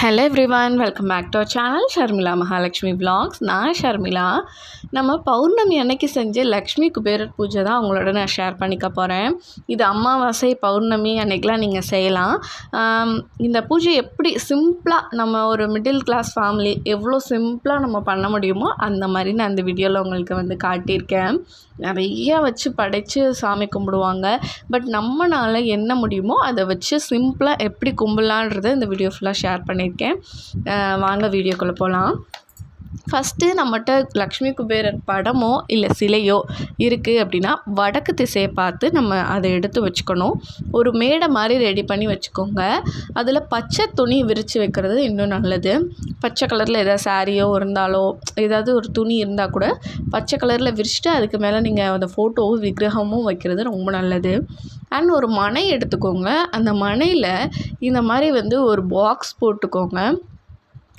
Hello everyone welcome back to channel Sharmila Mahalakshmi blogs நான் ஷர்மிளா நம்ம பௌர்ணமி அன்னைக்கு செஞ்ச லக்ஷ்மி குபேரர் பூஜை தான் உங்களோட நான் ஷேர் பண்ணிக்க போகிறேன் இது அமாவாசை பௌர்ணமி அன்னைக்கெலாம் நீங்கள் செய்யலாம். இந்த பூஜை எப்படி சிம்பிளாக நம்ம ஒரு மிடில் கிளாஸ் ஃபேமிலி எவ்வளோ சிம்பிளாக நம்ம பண்ண முடியுமோ அந்த மாதிரி நான் அந்த வீடியோவில் உங்களுக்கு வந்து காட்டியிருக்கேன். நிறைய வச்சு படைத்து சாமி கும்பிடுவாங்க. பட் நம்மளால் என்ன முடியுமோ அதை வச்சு சிம்பிளாக எப்படி கும்பிடலான்றதை இந்த வீடியோ ஃபுல்லாக ஷேர் பண்ணி பண்ணியிருக்கேன். வாங்க வீடியோக்குள்ளே போகலாம் ஃபஸ்ட்டு நம்மகிட்ட லக்ஷ்மி குபேரர் படமோ இல்லை சிலையோ இருக்குது அப்படின்னா வடக்கு திசையை பார்த்து நம்ம அதை எடுத்து வச்சுக்கணும். ஒரு மேடை மாதிரி ரெடி பண்ணி வச்சுக்கோங்க. அதில் பச்சை துணி விரித்து வைக்கிறது இன்னும் நல்லது. பச்சை கலரில் எதாவது சாரியோ இருந்தாலோ ஏதாவது ஒரு துணி இருந்தால் கூட பச்சை கலரில் விரிச்சிட்டு அதுக்கு மேலே நீங்கள் அந்த ஃபோட்டோவும் விக்கிரகமும் வைக்கிறது ரொம்ப நல்லது. அண்ட் ஒரு மனை எடுத்துக்கோங்க. அந்த மனையில் இந்த மாதிரி வந்து ஒரு பாக்ஸ் போட்டுக்கோங்க.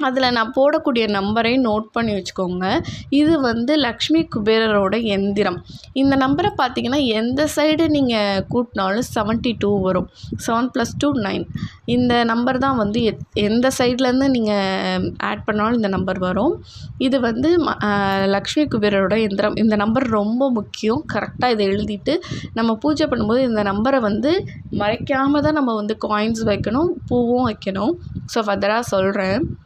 அதில் நான் போடக்கூடிய நம்பரையும் நோட் பண்ணி வச்சுக்கோங்க. இது வந்து லக்ஷ்மி குபேரரோட எந்திரம். இந்த நம்பரை பார்த்தீங்கன்னா எந்த சைடு நீங்கள் கூட்டினாலும் செவன்ட்டி டூ வரும். செவன் ப்ளஸ் டூ நைன் இந்த நம்பர் தான் வந்து எத் எந்த சைட்லேருந்து நீங்கள் ஆட் பண்ணாலும் இந்த நம்பர் வரும். இது வந்து ம- லக்ஷ்மி குபேரரோட எந்திரம். இந்த நம்பர் ரொம்ப முக்கியம். கரெக்டாக இதை எழுதிட்டு நம்ம பூஜை பண்ணும்போது இந்த நம்பரை வந்து மறைக்காமல் தான் நம்ம வந்து காயின்ஸ் வைக்கணும் பூவும் வைக்கணும். ஸோ ஃபர்தராக சொல்கிறேன்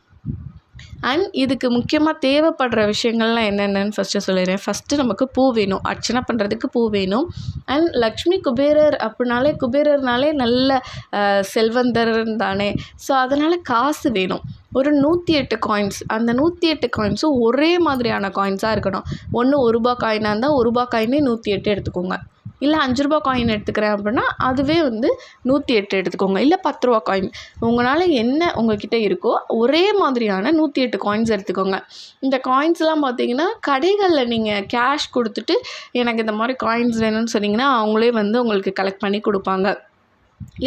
அண்ட் இதுக்கு முக்கியமாக தேவைப்படுற விஷயங்கள்லாம் என்னென்னு ஃபஸ்ட்டு சொல்லிடுறேன். ஃபஸ்ட்டு நமக்கு பூ வேணும். அர்ச்சனை பண்ணுறதுக்கு பூ வேணும். அண்ட் லக்ஷ்மி குபேரர் அப்படின்னாலே குபேரர்னாலே நல்ல அஹ், செல்வந்தர் தானே. ஸோ அதனால் காசு வேணும். ஒரு நூற்றி எட்டு காயின்ஸ் அந்த நூற்றி எட்டு காயின்ஸும் ஒரே மாதிரியான காயின்ஸாக இருக்கணும். ஒன்று ஒரு ரூபா காயினாக இருந்தால் ஒரு ரூபா காயினே நூற்றி எட்டு எடுத்துக்கோங்க. இல்லை அஞ்சு ரூபா காயின் எடுத்துக்கிறேன் அப்படின்னா அதுவே வந்து நூற்றி எட்டு எடுத்துக்கோங்க. இல்லை பத்து ரூபா காயின் உங்களால் என்ன உங்ககிட்ட இருக்கோ ஒரே மாதிரியான நூற்றி எட்டு காயின்ஸ் எடுத்துக்கோங்க. இந்த காயின்ஸ்லாம் பார்த்தீங்கன்னா கடைகளில் நீங்கள் கேஷ் கொடுத்துட்டு எனக்கு இந்த மாதிரி காயின்ஸ் வேணும்னு சொன்னீங்கன்னா அவங்களே வந்து உங்களுக்கு கலெக்ட் பண்ணி கொடுப்பாங்க.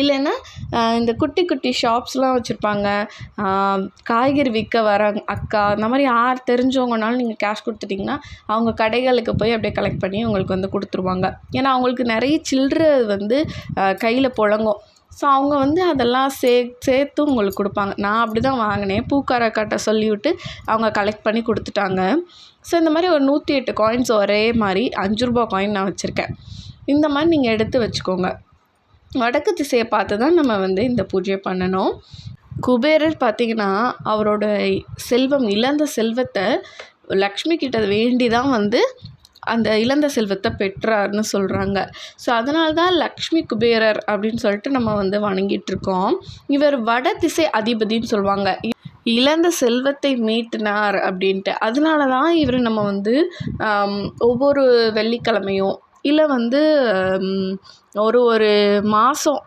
இல்லைன்னா இந்த குட்டி குட்டி ஷாப்ஸ்லாம் வச்சுருப்பாங்க. காய்கறி விற்க வர அக்கா அந்த மாதிரி யார் தெரிஞ்சவங்கனாலும் நீங்கள் கேஷ் கொடுத்துட்டிங்கன்னா அவங்க கடைகளுக்கு போய் அப்படியே கலெக்ட் பண்ணி உங்களுக்கு வந்து கொடுத்துருவாங்க. ஏன்னா அவங்களுக்கு நிறைய சில்லற வந்து கையில் புழங்கும். ஸோ அவங்க வந்து அதெல்லாம் சே சேர்த்து உங்களுக்கு கொடுப்பாங்க. நான் அப்படி தான் வாங்கினேன். பூக்காரக்காட்ட சொல்லிவிட்டு அவங்க கலெக்ட் பண்ணி கொடுத்துட்டாங்க. ஸோ இந்த மாதிரி ஒரு நூற்றி எட்டு காயின்ஸ் ஒரே மாதிரி அஞ்சு ரூபா காயின் நான் வச்சுருக்கேன். இந்த மாதிரி நீங்கள் எடுத்து வச்சுக்கோங்க. வடக்கு திசையை பார்த்து தான் நம்ம வந்து இந்த பூஜையை பண்ணணும். குபேரர் பார்த்திங்கன்னா அவரோட செல்வம் இழந்த செல்வத்தை லக்ஷ்மி கிட்ட வேண்டி தான் வந்து அந்த இழந்த செல்வத்தை பெற்றார்னு சொல்கிறாங்க ஸோ அதனால தான் லக்ஷ்மி குபேரர் அப்படின்னு சொல்லிட்டு நம்ம வந்து வணங்கிட்டுருக்கோம் இவர் வட திசை அதிபதின்னு சொல்லுவாங்க. இழந்த செல்வத்தை மீட்டினார் அப்படின்ட்டு. அதனால தான் இவர் நம்ம வந்து ஒவ்வொரு வெள்ளிக்கிழமையும் இல்லை வந்து ஒரு ஒரு மாதம்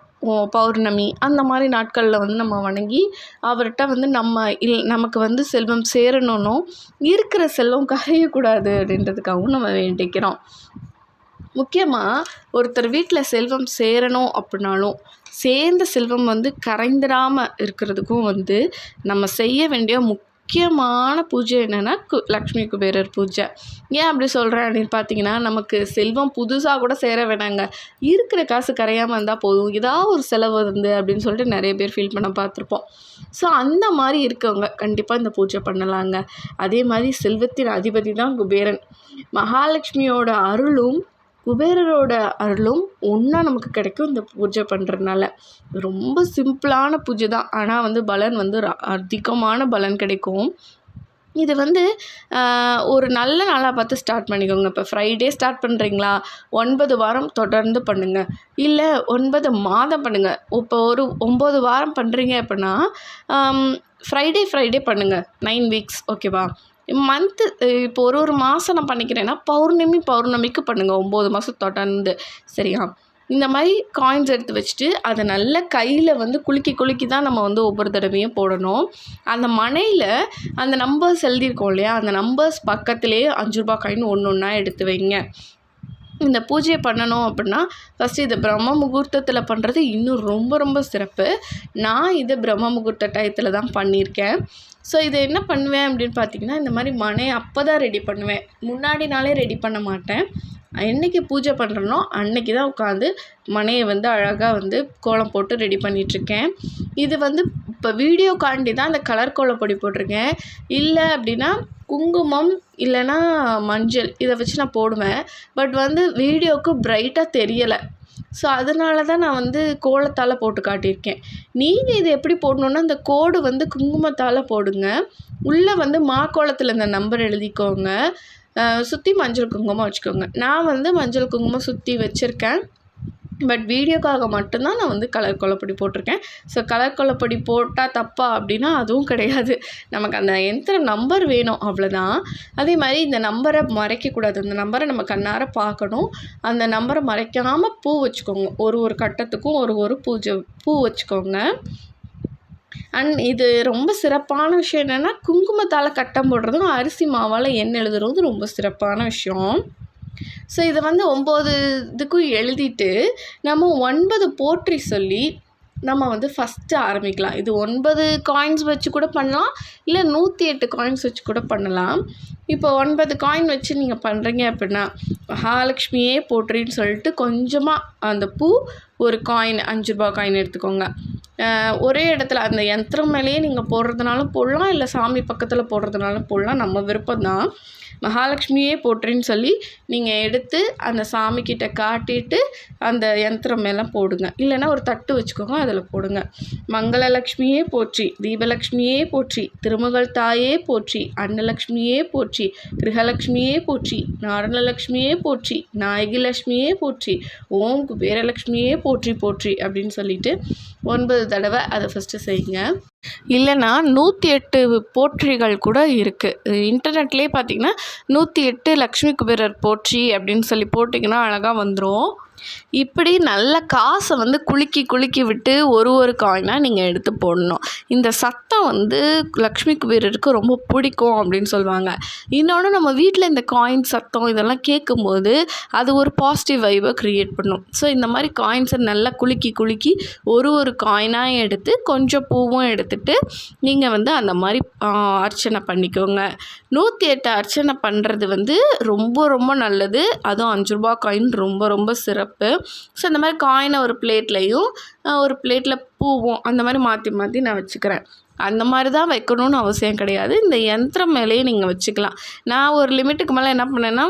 பௌர்ணமி அந்த மாதிரி நாட்களில் வந்து நம்ம வணங்கி அவர்கிட்ட வந்து நம்ம இல் நமக்கு வந்து செல்வம் சேரணும்னும் இருக்கிற செல்வம் கரையக்கூடாது அப்படின்றதுக்காகவும் நம்ம வேண்டிக்கிறோம். முக்கியமாக ஒருத்தர் வீட்டில் செல்வம் சேரணும் அப்படின்னாலும் சேர்ந்த செல்வம் வந்து கரைந்திடாமல் இருக்கிறதுக்கும் வந்து நம்ம செய்ய வேண்டிய முக் முக்கியமான பூஜை என்னென்னா கு லக்ஷ்மி குபேரர் பூஜை. ஏன் அப்படி சொல்கிறேன் அப்படின்னு பார்த்தீங்கன்னா நமக்கு செல்வம் புதுசாக கூட சேர வேணாங்க. இருக்கிற காசு கரையாமல் இருந்தால் போதும். ஏதாவது ஒரு செலவு வந்து அப்படின்னு சொல்லிட்டு நிறைய பேர் ஃபீல் பண்ண பார்த்துருப்போம் ஸோ அந்த மாதிரி இருக்கவங்க கண்டிப்பாக இந்த பூஜை பண்ணலாங்க. அதே மாதிரி செல்வத்தின் அதிபதி தான் குபேரன். மகாலட்சுமியோட அருளும் குபேரரோட அருளும் ஒன்றா நமக்கு கிடைக்கும் இந்த பூஜை பண்ணுறதுனால ரொம்ப சிம்பிளான பூஜை தான். ஆனால் வந்து பலன் வந்து அதிகமான பலன் கிடைக்கும். இது வந்து ஒரு நல்ல நாளாக பார்த்து ஸ்டார்ட் பண்ணிக்கோங்க. இப்போ ஃப்ரைடே ஸ்டார்ட் பண்ணுறீங்களா ஒன்பது வாரம் தொடர்ந்து பண்ணுங்கள் இல்லை ஒன்பது மாதம் பண்ணுங்கள் இப்போ ஒரு ஒம்பது வாரம் பண்ணுறீங்க அப்படின்னா ஃப்ரைடே ஃப்ரைடே பண்ணுங்கள் நைன் வீக்ஸ் ஓகேவா மந்த்து இப்போ ஒரு ஒரு மாதம் நான் பண்ணிக்கிறேன்னா பௌர்ணமி பௌர்ணமிக்கு பண்ணுங்கள் ஒம்பது மாதம் தொடர்ந்து சரியா? இந்த மாதிரி காயின்ஸ் எடுத்து வச்சுட்டு அதை நல்ல கையில் வந்து குலுக்கி குலுக்கி தான் நம்ம வந்து ஒவ்வொரு தடவையும் போடணும். அந்த மனையில் அந்த நம்பர்ஸ் எழுதியிருக்கோம் இல்லையா? அந்த நம்பர்ஸ் பக்கத்துலேயே அஞ்சு ரூபா காயின் ஒன்று ஒன்றா எடுத்து வைங்க. இந்த பூஜையை பண்ணணும் அப்படின்னா ஃபஸ்ட்டு இது பிரம்ம முகூர்த்தத்தில் பண்ணுறது இன்னும் ரொம்ப ரொம்ப சிறப்பு. நான் இது பிரம்ம முகூர்த்த டயத்தில் தான் பண்ணியிருக்கேன். ஸோ இதை என்ன பண்ணுவேன் அப்படின்னு பார்த்தீங்கன்னா இந்த மாதிரி மனையை அப்போ தான் ரெடி பண்ணுவேன். முன்னாடி நாளே ரெடி பண்ண மாட்டேன். என்னைக்கு பூஜை பண்ணுறனோ அன்னைக்கு தான் உட்காந்து மனையை வந்து அழகாக வந்து கோலம் போட்டு ரெடி பண்ணிகிட்ருக்கேன் இது வந்து இப்போ வீடியோக்காண்டி தான் அந்த கலர் கோலப்பொடி போட்டிருக்கேன். இல்லை அப்படின்னா குங்குமம் இல்லைன்னா மஞ்சள் இதை வச்சு நான் போடுவேன். பட் வந்து வீடியோவுக்கு பிரைட்டாக தெரியலை. ஸோ அதனால தான் நான் வந்து கோலத்தால் போட்டு காட்டியிருக்கேன். நீங்கள் இது எப்படி போடணுன்னா இந்த கோடு வந்து குங்குமத்தால் போடுங்க. உள்ளே வந்து மா கோலத்தில் இந்த நம்பர் எழுதிக்கோங்க. சுற்றி மஞ்சள் குங்குமம் வச்சுக்கோங்க. நான் வந்து மஞ்சள் குங்குமம் சுற்றி வச்சுருக்கேன். பட் வீடியோக்காக மட்டும்தான் நான் வந்து கலர் கொல்லப்பொடி போட்டிருக்கேன். ஸோ கலர் கொல்லப்பொடி போட்டால் தப்பா அப்படின்னா அதுவும் கிடையாது. நமக்கு அந்த எந்திர நம்பர் வேணும் அவ்வளோதான் அதே மாதிரி இந்த நம்பரை மறைக்கக்கூடாது. அந்த நம்பரை நம்ம கண்ணார பார்க்கணும். அந்த நம்பரை மறைக்காமல் பூ வச்சுக்கோங்க. ஒரு ஒரு கட்டத்துக்கும் ஒரு ஒரு பூஜை பூ வச்சுக்கோங்க. அண்ட் இது ரொம்ப சிறப்பான விஷயம் என்னென்னா குங்குமத்தால் கட்டம் போடுறதும் அரிசி மாவால் எண்ணெய் எழுதுறதும் ரொம்ப சிறப்பான விஷயம். ஸோ இதை வந்து ஒம்பது இதுக்கும் எழுதிட்டு நம்ம ஒன்பது போற்றி சொல்லி நம்ம வந்து ஃபஸ்ட்டு ஆரம்பிக்கலாம். இது ஒன்பது காயின்ஸ் வச்சு கூட பண்ணலாம். இல்லை நூற்றி எட்டு காயின்ஸ் வச்சு கூட பண்ணலாம். இப்போ ஒன்பது காயின் வச்சு நீங்கள் பண்ணுறீங்க அப்படின்னா மகாலட்சுமியே போற்றின்னு சொல்லிட்டு கொஞ்சமாக அந்த பூ ஒரு காயின் அஞ்சு ரூபா காயின் எடுத்துக்கோங்க. ஒரே இடத்துல அந்த யந்திரம் மேலேயே நீங்கள் போடுறதுனாலும் போடலாம். இல்லை சாமி பக்கத்தில் போடுறதுனாலும் போடலாம். நம்ம விருப்பம் தான் மகாலட்சுமியே போட்டுருன்னு சொல்லி நீங்கள் எடுத்து அந்த சாமிக்கிட்ட காட்டிட்டு அந்த யந்திரம் மேலே போடுங்க. இல்லைன்னா ஒரு தட்டு வச்சுக்கோங்க அதில் போடுங்க. மங்களலக்ஷ்மியே போற்றி தீபலக்ஷ்மியே போற்றி திருமகள் தாயே போற்றி அன்னலக்ஷ்மியே போற்றி கிரகலக்ஷ்மியே போற்றி நாரணலக்ஷ்மியே போற்றி நாயகி லக்ஷ்மியே போற்றி ஓம் குபேரலக்ஷ்மியே போற்றி போற்றி அப்படின்னு சொல்லிட்டு ஒன்பது தடவை அதை ஃபஸ்ட்டு செய்யுங்க. இல்லைன்னா நூற்றி எட்டு போற்றிகள் கூட இருக்குது இன்டர்நெட்லேயே பார்த்தீங்கன்னா நூற்றி எட்டு லக்ஷ்மி குபேரர் போற்றி அப்படின்னு சொல்லி போட்டிங்கன்னா அழகாக வந்துடும் இப்படி நல்ல காசை வந்து குலுக்கி குலுக்கி விட்டு ஒரு ஒரு காயினாக நீங்கள் எடுத்து போடணும். இந்த சத்தம் வந்து லக்ஷ்மி குபேரருக்கு ரொம்ப பிடிக்கும் அப்படின்னு சொல்லுவாங்க. இன்னொன்று நம்ம வீட்டில் இந்த காயின் சத்தம் இதெல்லாம் கேட்கும்போது அது ஒரு பாசிட்டிவ் வைவை க்ரியேட் பண்ணும். ஸோ இந்த மாதிரி காயின்ஸை நல்லா குலுக்கி குலுக்கி ஒரு ஒரு காயினாக எடுத்து கொஞ்சம் பூவும் எடுத்துகிட்டு நீங்கள் வந்து அந்த மாதிரி அர்ச்சனை பண்ணிக்கோங்க. நூற்றி எட்டு அர்ச்சனை பண்ணுறது வந்து ரொம்ப ரொம்ப நல்லது. அதுவும் அஞ்சு ரூபா காயின் ரொம்ப ரொம்ப சிறப்பு. கப்பு ஸோ இந்த மாதிரி காயினை ஒரு பிளேட்லேயும் ஒரு பிளேட்டில் பூவும் அந்த மாதிரி மாற்றி மாற்றி நான் வச்சுக்கிறேன். அந்த மாதிரி தான் வைக்கணும்னு அவசியம் கிடையாது. இந்த யந்திரம் மேலேயே நீங்கள் வச்சுக்கலாம். நான் ஒரு லிமிட்டுக்கு மேலே என்ன பண்ணேன்னா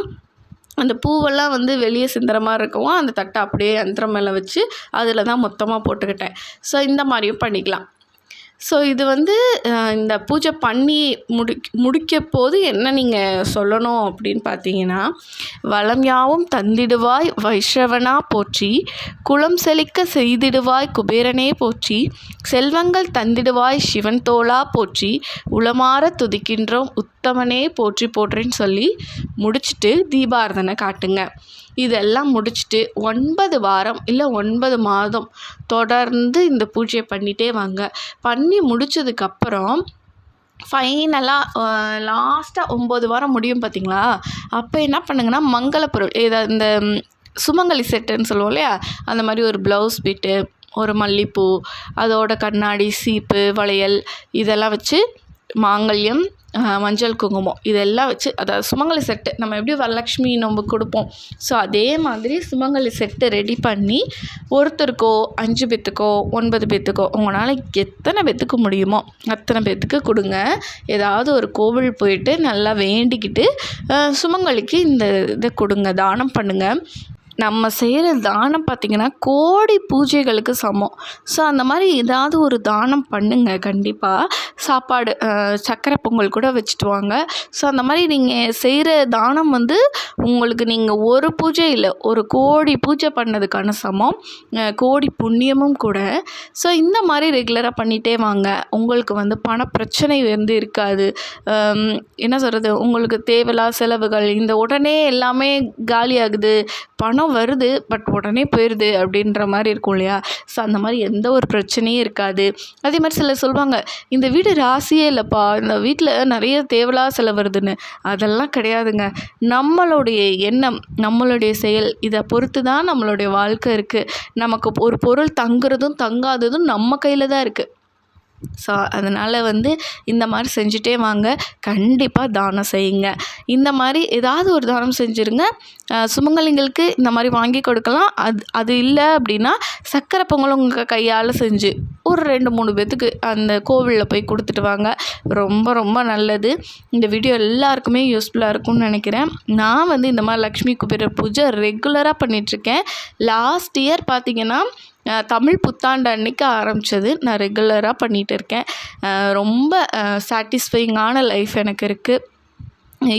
அந்த பூவெல்லாம் வந்து வெளியே சிந்துற மாதிரி இருக்கவும் அந்த தட்டை அப்படியே யந்திரம் மேலே வச்சு அதில் தான் மொத்தமாக போட்டுக்கிட்டேன். ஸோ இந்த மாதிரியும் பண்ணிக்கலாம். ஸோ இது வந்து இந்த பூஜை பண்ணி முடி முடிக்க போது என்ன நீங்கள் சொல்லணும் அப்படின்னு பார்த்தீங்கன்னா வளம் யாவும் தந்திடுவாய் வைஷ்ரவனா போற்றி குளம் செழிக்க செய்திடுவாய் குபேரனே போற்றி செல்வங்கள் தந்திடுவாய் சிவன் தோளா போற்றி உளமாற துதிக்கின்றோம் உத்தமனே போற்றி போற்றின்னு சொல்லி முடிச்சுட்டு தீபாரதனை காட்டுங்க. இதெல்லாம் முடிச்சுட்டு ஒன்பது வாரம் இல்லை ஒன்பது மாதம் தொடர்ந்து இந்த பூஜையை பண்ணிகிட்டே வாங்க. பண்ணி முடித்ததுக்கப்புறம் ஃபைனலாக லாஸ்ட்டாக ஒம்பது வாரம் முடியும் பார்த்திங்களா அப்போ என்ன பண்ணுங்கன்னா மங்களப்பொருள் இதை இந்த சுமங்கலி செட்டுன்னு சொல்லுவோம் இல்லையா? அந்த மாதிரி ஒரு ப்ளவுஸ் பிட்டு ஒரு மல்லிப்பூ அதோட கண்ணாடி சீப்பு வளையல் இதெல்லாம் வச்சு மாங்கல்யம் மஞ்சள் குங்குமம். இதெல்லாம் வச்சு அதாவது சுமங்கலி செட்டு நம்ம எப்படி வரலக்ஷ்மி நம்ம கொடுப்போம். ஸோ அதே மாதிரி சுமங்கலி செட்டு ரெடி பண்ணி ஒருத்தருக்கோ அஞ்சு பேத்துக்கோ ஒன்பது பேத்துக்கோ உங்களால் எத்தனை பேத்துக்கு முடியுமோ அத்தனை பேத்துக்கு கொடுங்க. ஏதாவது ஒரு கோவில் போயிட்டு நல்லா வேண்டிக்கிட்டு சுமங்கலிக்கு இந்த இதை கொடுங்க தானம் பண்ணுங்கள் நம்ம செய்கிற தானம் பார்த்திங்கன்னா கோடி பூஜைகளுக்கு சமம். ஸோ அந்த மாதிரி ஏதாவது ஒரு தானம் பண்ணுங்கள் கண்டிப்பாக சாப்பாடு சக்கரை பொங்கல் கூட வச்சுட்டு வாங்க. ஸோ அந்த மாதிரி நீங்கள் செய்கிற தானம் வந்து உங்களுக்கு நீங்கள் ஒரு பூஜை இல்லை ஒரு கோடி பூஜை பண்ணதுக்கான சமம். கோடி புண்ணியமும் கூட. ஸோ இந்த மாதிரி ரெகுலராக பண்ணிகிட்டே வாங்க. உங்களுக்கு வந்து பண பிரச்சனை வந்து இருக்காது. என்ன சொல்கிறது உங்களுக்கு தேவையில்லா செலவுகள் இந்த உடனே எல்லாமே காலியாகுது. பணம் தான் வருது பட் உடனே போயிடுது அப்படின்ற மாதிரி இருக்கும் இல்லையா? ஸோ அந்த மாதிரி எந்த ஒரு பிரச்சனையும் இருக்காது. அதே மாதிரி சிலர் சொல்லுவாங்க இந்த வீடு ராசியே இல்லைப்பா இந்த வீட்டில் நிறைய தேவையில்லாத செலவு வருதுன்னு அதெல்லாம் கிடையாதுங்க. நம்மளுடைய எண்ணம் நம்மளுடைய செயல் இதை பொறுத்து தான் நம்மளுடைய வாழ்க்கை இருக்குது நமக்கு ஒரு பொருள் தங்குறதும் தங்காததும் நம்ம கையில் தான் இருக்குது ஸோ அதனால் வந்து இந்த மாதிரி செஞ்சுட்டே வாங்க. கண்டிப்பாக தானம் செய்யுங்க. இந்த மாதிரி ஏதாவது ஒரு தானம் செஞ்சுருங்க. சுமங்கலிங்களுக்கு இந்த மாதிரி வாங்கி கொடுக்கலாம். அது அது இல்லை அப்படின்னா சக்கரை பொங்கல் உங்கள் கையால் செஞ்சு ஒரு ரெண்டு மூணு பேத்துக்கு அந்த கோவிலில் போய் கொடுத்துட்டு வாங்க. ரொம்ப ரொம்ப நல்லது. இந்த வீடியோ எல்லாருக்குமே யூஸ்ஃபுல்லாக இருக்கும்னு நினைக்கிறேன். நான் வந்து இந்த மாதிரி லக்ஷ்மி குபேர பூஜை ரெகுலராக பண்ணிகிட்ருக்கேன் லாஸ்ட் இயர் பார்த்திங்கன்னா தமிழ் புத்தாண்டு அன்னைக்கு ஆரம்பித்தது நான் ரெகுலராக பண்ணிகிட்டு இருக்கேன். ரொம்ப சாட்டிஸ்ஃபைங்கான லைஃப் எனக்கு இருக்குது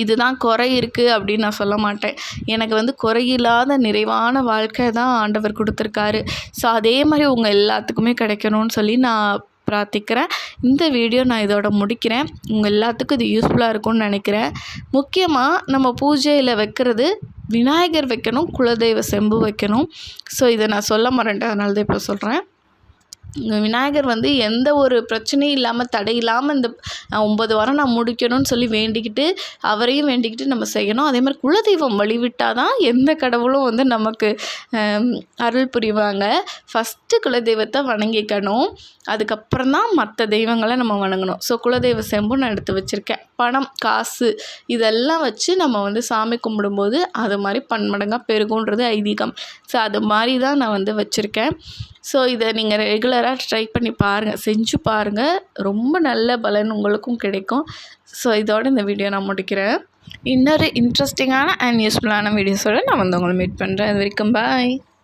இதுதான் குறை இருக்குது அப்படின்னு நான் சொல்ல மாட்டேன். எனக்கு வந்து குறையில்லாத நிறைவான வாழ்க்கை தான் ஆண்டவர் கொடுத்துருக்காரு. ஸோ அதே மாதிரி உங்கள் எல்லாத்துக்குமே கிடைக்கணும்னு சொல்லி நான் பிரார்த்திக்கிறேன். இந்த வீடியோ நான் இதோட முடிக்கிறேன். உங்கள் எல்லாத்துக்கும் இது யூஸ்ஃபுல்லாக இருக்கும்னு நினைக்கிறேன். முக்கியமாக நம்ம பூஜையில் வைக்கிறது விநாயகர் வைக்கணும் குலதெய்வ செம்பு வைக்கணும். ஸோ இதை நான் சொல்ல மறந்துட்டேன். அதனால தான் இப்போ சொல்கிறேன் விநாயகர் வந்து எந்த ஒரு பிரச்சனையும் இல்லாமல் தடை இல்லாமல் இந்த ஒம்பது வாரம் நான் முடிக்கணும்னு சொல்லி வேண்டிக்கிட்டு அவரையும் வேண்டிக்கிட்டு நம்ம செய்யணும். அதே மாதிரி குலதெய்வம் வழிவிட்டால் தான் எந்த கடவுளும் வந்து நமக்கு அருள் புரிவாங்க. ஃபஸ்ட்டு குலதெய்வத்தை வணங்கிக்கணும். அதுக்கப்புறம் தான் மற்ற தெய்வங்களை நம்ம வணங்கணும். ஸோ குலதெய்வ செம்பு நான் எடுத்து வச்சுருக்கேன். பணம் காசு இதெல்லாம் வச்சு நம்ம வந்து சாமி கும்பிடும்போது அது மாதிரி பன்மடங்காக பெருகுன்றது ஐதீகம். ஸோ அது மாதிரி தான் நான் வந்து வச்சுருக்கேன். ஸோ இதை நீங்கள் ரெகுலராக ட்ரை பண்ணி பாருங்கள் செஞ்சு பாருங்கள் ரொம்ப நல்ல பலன் உங்களுக்கும் கிடைக்கும். ஸோ இதோட இந்த வீடியோ நான் முடிக்கிறேன். இன்னொரு இன்ட்ரெஸ்டிங்கான அண்ட் யூஸ்ஃபுல்லான வீடியோஸோடு நான் வந்து உங்களை மீட் பண்ணுறேன் அது வரைக்கும் பாய்